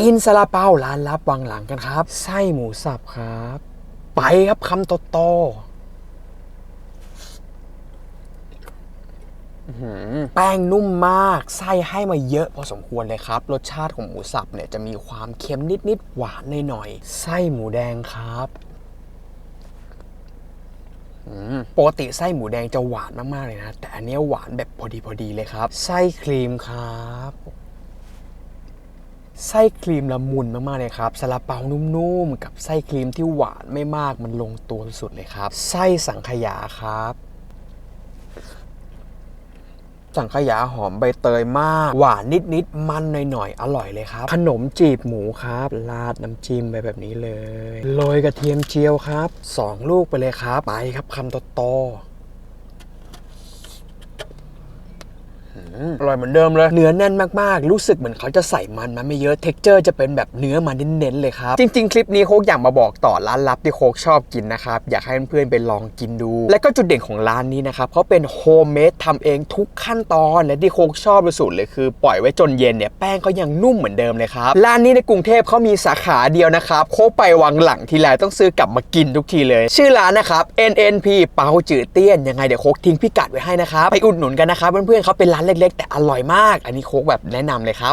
กินซาลาเปาร้านลับวังหลังกันครับ ไส้หมูสับครับ ไปครับคำโตๆอื้อหือแป้งนุ่มมาก ไส้ให้มาเยอะพอสมควรเลยครับ รสชาติของหมูสับเนี่ยจะมีความเค็มนิดๆหวานหน่อยๆไส้หมูแดงครับอืมปกติไส้หมูแดงจะหวานมากๆเลยนะ แต่อันเนี้ยหวานแบบพอดีพอดีเลยครับ ไส้ครีมครับไส้ครีมละมุนมากๆเลยครับซาลาเปานุ่มๆ กับไส้ครีมที่หวานไม่มากมันลงตัวสุดเลยครับ ไส้สังขยาครับสังขยาหอมใบเตยมาก หวานนิดๆ มันหน่อยๆ อร่อยเลยครับ ขนมจีบหมูครับ ราดน้ำจิ้มไปแบบนี้เลย โรยกระเทียมเจียวครับสองลูกไปเลยครับ ไปครับคำโตๆ อืมอร่อยเหมือนเดิมเลย เนื้อแน่นมากๆ รู้สึกเหมือนเขาจะใส่มันมาไม่เยอะเท็กเจอร์จะเป็นแบบเนื้อมันเน้นๆเลยครับ จริง ๆ คลิปนี้โคกอยากมาบอกต่อร้านลับที่โคกชอบกินนะครับ อยากให้เพื่อนๆไปลองกินดู และก็จุดเด่นของร้านนี้นะครับเขาเป็นโฮมเมดทำเองทุกขั้นตอนและที่โคกชอบที่สุดเลยคือปล่อยไว้จนเย็นเนี่ยแป้งก็ยังนุ่มเหมือนเดิมเลยครับร้านนี้ในกรุงเทพเขามีสาขาเดียวนะครับโคกไปวังหลังทีไรต้องซื้อกลับมากินทุกทีเลย ชื่อร้านนะครับ NNP เปาจืดเตี้ยนยังไงเดี๋ยวโคกทิ้งพิกัดไว้ให้นะครับไปอุดหนุนกันนะครับเพื่อนๆเขาเป็นร้านเล็ก ๆ แต่อร่อยมาก อันนี้โคกแบบแนะนำเลยครับ